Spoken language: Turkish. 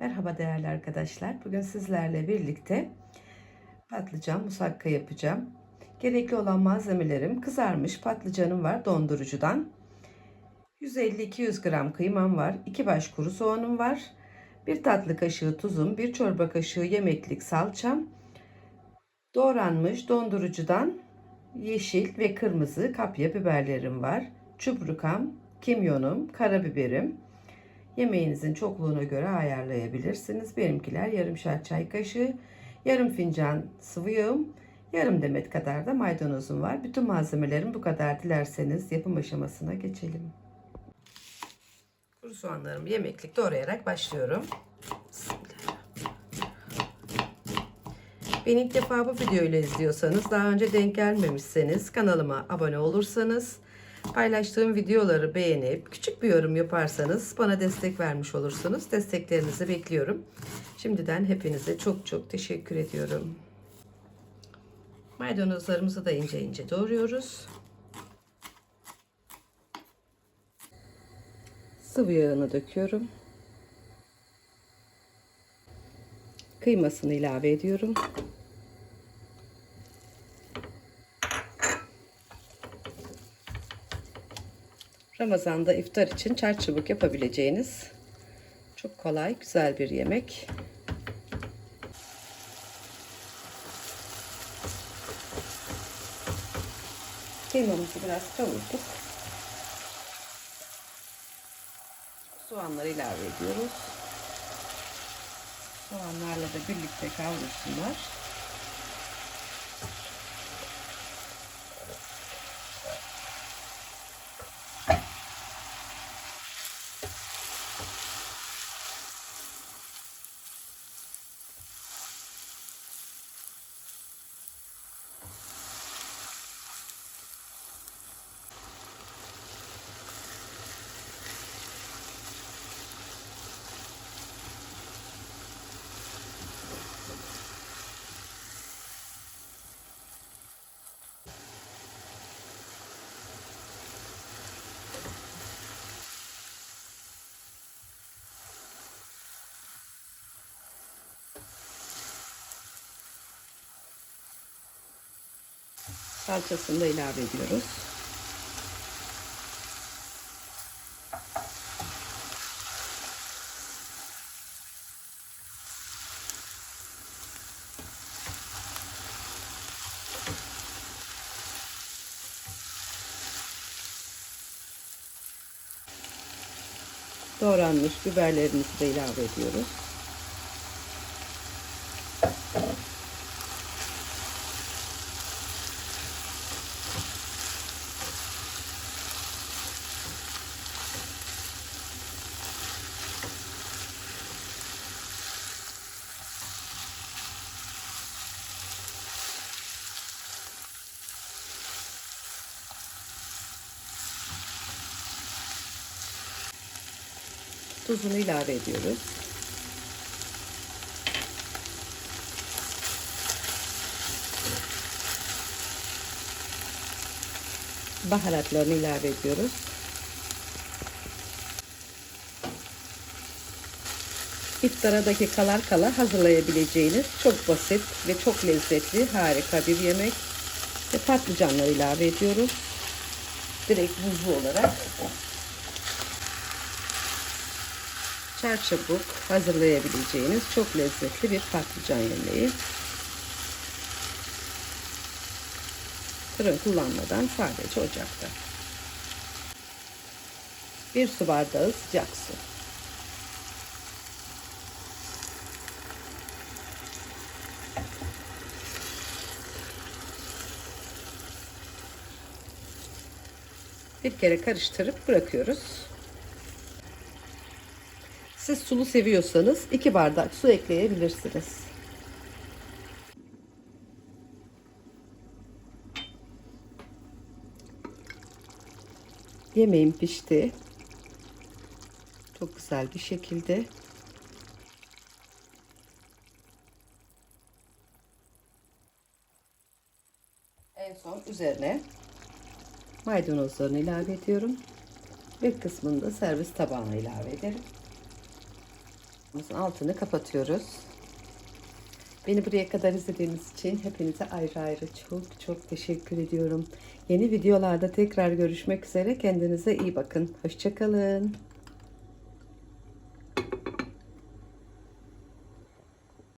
Merhaba değerli arkadaşlar. Bugün sizlerle birlikte patlıcan musakka yapacağım. Gerekli olan malzemelerim kızarmış patlıcanım var dondurucudan. 150-200 gram kıymam var. 2 baş kuru soğanım var. 1 tatlı kaşığı tuzum, 1 çorba kaşığı yemeklik salçam. Doğranmış dondurucudan yeşil ve kırmızı kapya biberlerim var. Çubrukam, kimyonum, karabiberim. Yemeğinizin çokluğuna göre ayarlayabilirsiniz. Benimkiler yarımşar çay kaşığı, yarım fincan sıvı yağım, yarım demet kadar da maydanozum var. Bütün malzemelerim bu kadar. Dilerseniz yapım aşamasına geçelim. Kuru soğanlarımı yemeklik doğrayarak başlıyorum. Beni ilk defa bu videoyla izliyorsanız, daha önce denk gelmemişseniz kanalıma abone olursanız, paylaştığım videoları beğenip küçük bir yorum yaparsanız bana destek vermiş olursunuz. Desteklerinizi bekliyorum. Şimdiden hepinize çok çok teşekkür ediyorum. Maydanozlarımızı da ince ince doğruyoruz. Sıvı yağını döküyorum. Kıymasını ilave ediyorum. Ramazan'da iftar için çarçabuk yapabileceğiniz çok kolay, güzel bir yemek. Kıymamızı biraz kavurduk. Soğanları ilave ediyoruz. Soğanlarla da birlikte kavrulsunlar. Salçasını da ilave ediyoruz. Doğranmış biberlerimizi de ilave ediyoruz. Tuzunu ilave ediyoruz. Baharatlarını ilave ediyoruz. İftaradaki kalar kala hazırlayabileceğiniz çok basit ve çok lezzetli harika bir yemek. Ve patlıcanları ilave ediyoruz. Direkt buzlu olarak çarçabuk hazırlayabileceğiniz çok lezzetli bir patlıcan yemeği. Fırın kullanmadan sadece ocakta. Bir su bardağı sıcak su. Bir kere karıştırıp bırakıyoruz. Siz sulu seviyorsanız 2 bardak su ekleyebilirsiniz. Yemeğim pişti. Çok güzel bir şekilde. En son üzerine maydanozlarını ilave ediyorum. Bir kısmını da servis tabağına ilave ederim. Altını kapatıyoruz. Beni buraya kadar izlediğiniz için hepinize ayrı ayrı çok çok teşekkür ediyorum. Yeni videolarda tekrar görüşmek üzere. Kendinize iyi bakın. Hoşçakalın.